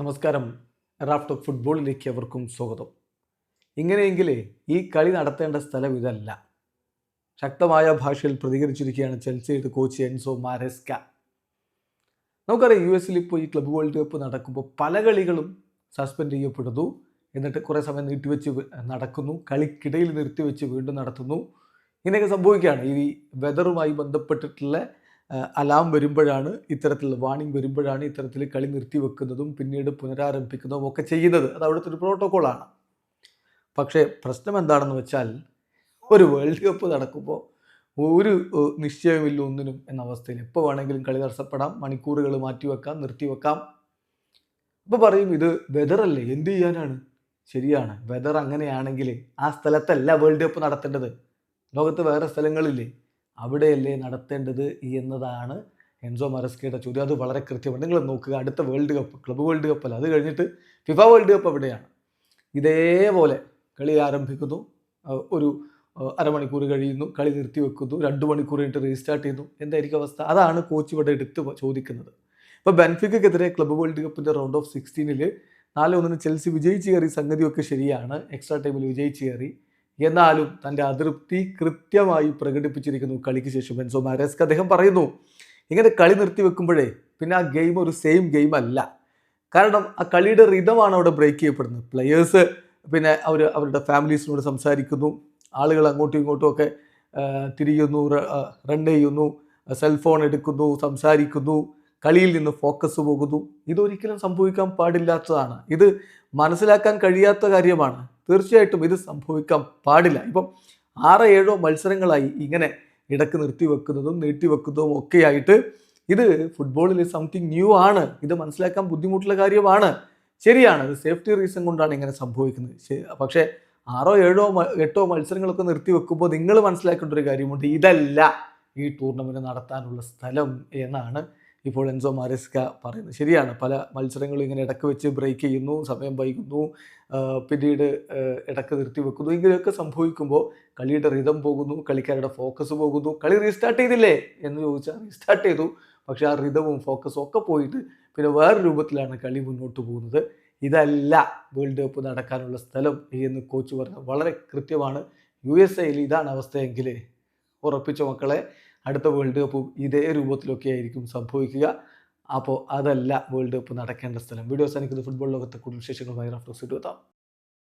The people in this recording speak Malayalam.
നമസ്കാരം. റാഫ്റ്റ് ഫുട്ബോളിലേക്ക് അവർക്കും സ്വാഗതം. ഇങ്ങനെയെങ്കിലേ ഈ കളി നടത്തേണ്ട സ്ഥലം ഇതല്ല. ശക്തമായ ഭാഷയിൽ പ്രതികരിച്ചിരിക്കുകയാണ് ചെൽസിയുടെ കോച്ച് എൻസോ മാരെസ്ക. നമുക്കറിയാം യു എസിൽ ഇപ്പോൾ ഈ ക്ലബ് വേൾഡ് കപ്പ് നടക്കുമ്പോൾ പല കളികളും സസ്പെൻഡ് ചെയ്യപ്പെടുന്നു. എന്നിട്ട് കുറേ സമയം നീട്ടിവെച്ച് നടക്കുന്നു. കളിക്കിടയിൽ നിർത്തിവെച്ച് വീണ്ടും നടത്തുന്നു. ഇങ്ങനെയൊക്കെ സംഭവിക്കുകയാണ്. ഈ വെതറുമായി ബന്ധപ്പെട്ടിട്ടുള്ള അലാം വരുമ്പോഴാണ് ഇത്തരത്തിലുള്ള വാണിംഗ് വരുമ്പോഴാണ് ഇത്തരത്തിൽ കളി നിർത്തിവെക്കുന്നതും പിന്നീട് പുനരാരംഭിക്കുന്നതും ഒക്കെ ചെയ്യുന്നത്. അത് അവിടുത്തെ ഒരു പ്രോട്ടോക്കോളാണ് പക്ഷേ പ്രശ്നം എന്താണെന്ന് വെച്ചാൽ ഒരു വേൾഡ് കപ്പ് നടക്കുമ്പോൾ ഒരു നിശ്ചയമില്ല ഒന്നിനും എന്ന അവസ്ഥയിൽ എപ്പോൾ വേണമെങ്കിലും കളി തടസ്സപ്പെടാം മണിക്കൂറുകൾ മാറ്റിവെക്കാം നിർത്തിവെക്കാം. അപ്പോൾ പറയും ഇത് വെതറല്ലേ എന്ത് ചെയ്യാനാണ്? ശരിയാണ്. വെതർ അങ്ങനെയാണെങ്കിൽ ആ സ്ഥലത്തല്ല വേൾഡ് കപ്പ് നടത്തേണ്ടത്. ലോകത്ത് വേറെ സ്ഥലങ്ങളില്ലേ? അവിടെയല്ലേ നടത്തേണ്ടത് എന്നതാണ് എൻസോ മറസ്കയുടെ ചോദ്യം. അത് വളരെ കൃത്യമാണ്. നിങ്ങൾ നോക്കുക അടുത്ത world cup club world cup അല്ല അത് കഴിഞ്ഞിട്ട് ഫിഫ വേൾഡ് കപ്പ് എവിടെയാണ് ഇതേപോലെ കളി ആരംഭിക്കുന്നു. ഒരു അരമണിക്കൂർ കഴിയുന്നു കളി നിർത്തി വെക്കുന്നു രണ്ട് മണിക്കൂർ കഴിഞ്ഞിട്ട് റീസ്റ്റാർട്ട് ചെയ്യുന്നു. എന്തായിരിക്കും അവസ്ഥ? അതാണ് കോച്ച് ഇവിടെ എടുത്ത് ചോദിക്കുന്നത്. ഇപ്പോൾ ബെൻഫിക്കെതിരെ ക്ലബ് വേൾഡ് കപ്പിന്റെ റൗണ്ട് ഓഫ് സിക്സ്റ്റീനിൽ നാല് ഒന്നിന് ചെൽസി വിജയിച്ച് കയറി സംഗതിയൊക്കെ ശരിയാണ്. എക്സ്ട്രാ ടൈമിൽ വിജയിച്ച് കയറി. എന്നാലും തന്റെ അതൃപ്തി കൃത്യമായി പ്രകടിപ്പിച്ചിരിക്കുന്നു കളിക്ക് ശേഷം. എൻസോ മാരേസ്ക്ക് അദ്ദേഹം പറയുന്നു ഇങ്ങനെ കളി നിർത്തി വെക്കുമ്പോഴേ പിന്നെ ആ ഗെയിം ഒരു സെയിം ഗെയിം അല്ല. കാരണം ആ കളിയുടെ റിതമാണ് അവിടെ ബ്രേക്ക് ചെയ്യപ്പെടുന്നത്. പ്ലെയേഴ്സ് പിന്നെ അവർ അവരുടെ ഫാമിലീസിനോട് സംസാരിക്കുന്നു. ആളുകൾ അങ്ങോട്ടും ഇങ്ങോട്ടും ഒക്കെ തിരിയുന്നു റൺ ചെയ്യുന്നു സെൽഫോൺ എടുക്കുന്നു സംസാരിക്കുന്നു കളിയിൽ നിന്ന് ഫോക്കസ് പോകുന്നു. ഇതൊരിക്കലും സംഭവിക്കാൻ പാടില്ലാത്തതാണ്. ഇത് മനസ്സിലാക്കാൻ കഴിയാത്ത കാര്യമാണ്. തീർച്ചയായിട്ടും ഇത് സംഭവിക്കാൻ പാടില്ല. ഇപ്പം ആറ് ഏഴോ മത്സരങ്ങളായി ഇങ്ങനെ ഇടയ്ക്ക് നിർത്തിവെക്കുന്നതും നീട്ടിവെക്കുന്നതും ഒക്കെയായിട്ട് ഇത് ഫുട്ബോളിൽ സംതിങ് ന്യൂ ആണ്. ഇത് മനസ്സിലാക്കാൻ ബുദ്ധിമുട്ടുള്ള കാര്യമാണ്. ശരിയാണ് ഇത് സേഫ്റ്റി റീസൺ കൊണ്ടാണ് ഇങ്ങനെ സംഭവിക്കുന്നത്. പക്ഷേ ആറോ ഏഴോ എട്ടോ മത്സരങ്ങളൊക്കെ നിർത്തിവെക്കുമ്പോൾ നിങ്ങൾ മനസ്സിലാക്കേണ്ട ഒരു കാര്യമുണ്ട്. ഇതല്ല ഈ ടൂർണമെന്റ് നടത്താനുള്ള സ്ഥലം എന്നാണ് ഇപ്പോൾ എൻസോ മാരസ്ക പറയുന്നത് ശരിയാണ്. പല മത്സരങ്ങളും ഇങ്ങനെ ഇടയ്ക്ക് വെച്ച് ബ്രേക്ക് ചെയ്യുന്നു സമയം വൈകുന്നു പിന്നീട് ഇടയ്ക്ക് നിർത്തി വെക്കുന്നു. ഇങ്ങനെയൊക്കെ സംഭവിക്കുമ്പോൾ കളിയുടെ റിതം പോകുന്നു കളിക്കാരുടെ ഫോക്കസ് പോകുന്നു. കളി റീസ്റ്റാർട്ട് ചെയ്തില്ലേ എന്ന് ചോദിച്ചാൽ റീസ്റ്റാർട്ട് ചെയ്തു. പക്ഷെ ആ റിതവും ഫോക്കസും ഒക്കെ പോയിട്ട് പിന്നെ വേറെ രൂപത്തിലാണ് കളി മുന്നോട്ട് പോകുന്നത്. ഇതല്ല വേൾഡ് കപ്പ് നടക്കാനുള്ള സ്ഥലം എന്ന് കോച്ച് പറഞ്ഞത്. വളരെ കൃത്യമാണ്. യു എസ് എയിൽ ഇതാണ് അവസ്ഥയെങ്കിൽ ഉറപ്പിച്ച മക്കളെ? അടുത്ത വേൾഡ് കപ്പും ഇതേ രൂപത്തിലൊക്കെ ആയിരിക്കും സംഭവിക്കുക. അപ്പോൾ അതല്ല വേൾഡ് കപ്പ് നടക്കേണ്ട സ്ഥലം. വീഡിയോസ് എനിക്ക് ഫുട്ബോൾ ലോകത്തെ കൂടുതൽ വിശേഷങ്ങൾ വൈറാഫ്റ്റോസ് എത്താം.